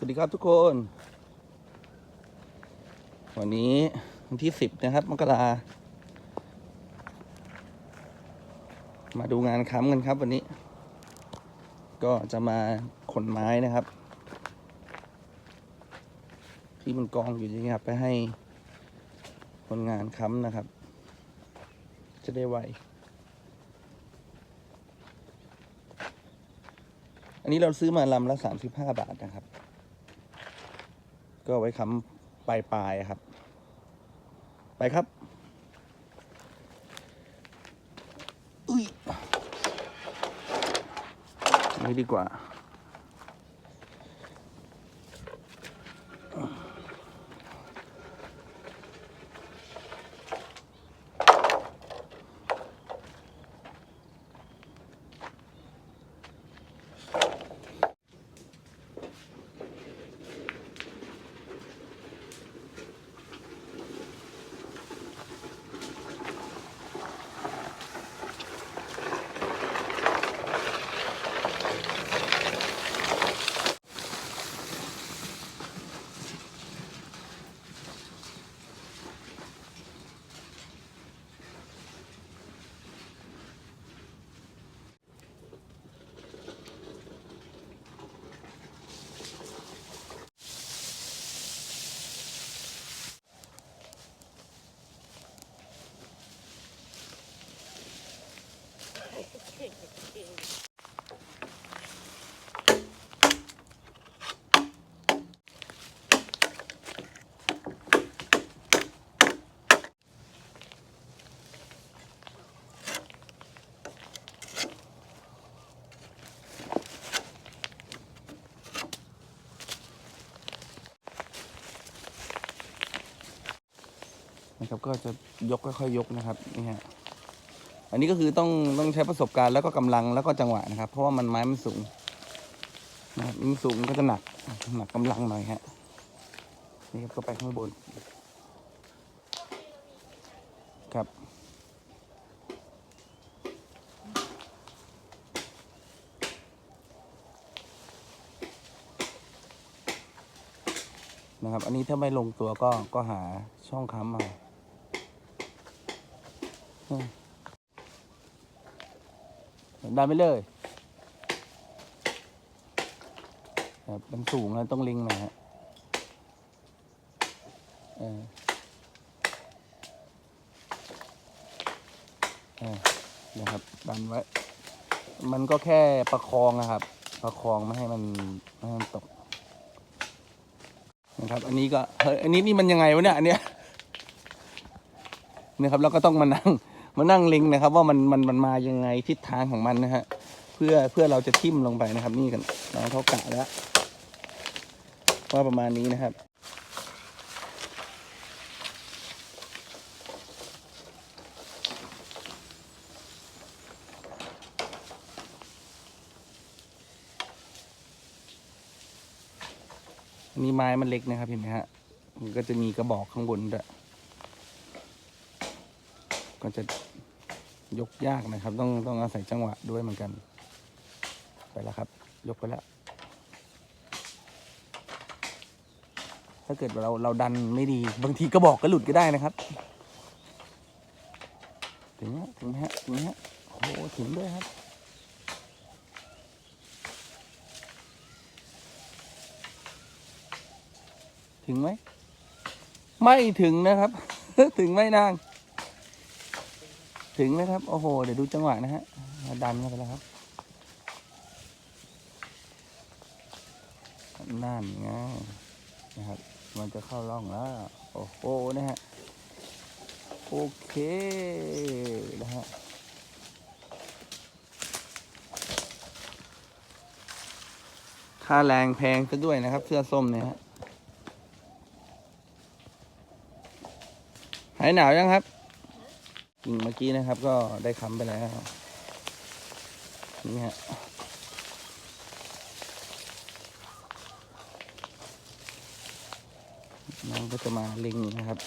สวัสดีครับทุกคน วันนี้วันที่สิบนะครับมกรามาดูงานค้ำกันครับวันนี้ ก็จะมาขนไม้นะครับ ที่มันกองอยู่ย่างนี้ครับ ไปให้คนงานค้ำนะครับ จะได้ไวอันนี้เราซื้อมาลำละสามสิบห้าบาทนะครับ ก็ไว้ค้ำปลายปลายๆครับ ไปครับอุ้ยนี่ดีกว่า นะครับก็จะยกค่อยๆยกนะครับนี่ฮะ อันนี้ก็คือต้องต้องใช้ประสบการณ์แล้วก็กำลังแล้วก็จังหวะนะครับ เพราะว่ามันไม้มันสูงนะครับมันสูงก็จะหนักหนักกำลังหน่อยฮะนี่ครับก็ไปข้างบน ครับนะครับ อันนี้ถ้าไม่ลงตัวก็ก็หาช่องค้ำมา ดันไปเลยครับมันสูงแล้วต้องลิงหน่อยฮะเออเออนะครับดันไว้ มันก็แค่ประคองนะครับ ประคองไม่ให้มันไม่ให้มันตกนะครับ อันนี้ก็เฮ้ยอันนี้นี่มันยังไงวะเนี่ยอันเนี้ยนะครับเราก็ต้องมานั่ง มานั่งเล็งนะครับ ว่ามันมันมันมายังไงทิศทางของมันนะฮะเพื่อเพื่อเราจะทิ่มลงไปนะครับ นี่กันน้องเขากะแล้วว่าประมาณนี้นะครับอันนี้ไม้มันเล็กนะครับเห็นไหมฮะ มันก็จะมีกระบอกข้างบนด้วย ก็จะ ยกยากนะครับ ต้องต้องอาศัยจังหวะด้วยเหมือนกัน ไปแล้วครับ ยกไปแล้ว ถ้าเกิดเราเราดันไม่ดี บางทีกระบอกก็หลุดก็ได้นะครับ ถึงไหมถึงไหมฮะถึงไหมฮะโอ้ถึงด้วยครับถึงไหม ไม่ถึงนะครับ ถึงไม่นาง ถึงนะครับ โอ้โห เดี๋ยวดูจังหวะนะฮะ ดันเข้าไปแล้วครับ นั่นไงนะครับ มันจะเข้าร่องแล้ว โอ้โห นะฮะ โอเค นะฮะค่าแรงแพงซะด้วยนะครับ เสื้อส้มเนี่ยฮะหายหนาวยังครับ กิ่งเมื่อกี้นะครับก็ได้ค้ำไปแล้ว นี่ฮะน้องก็จะมาเล็งนะครับ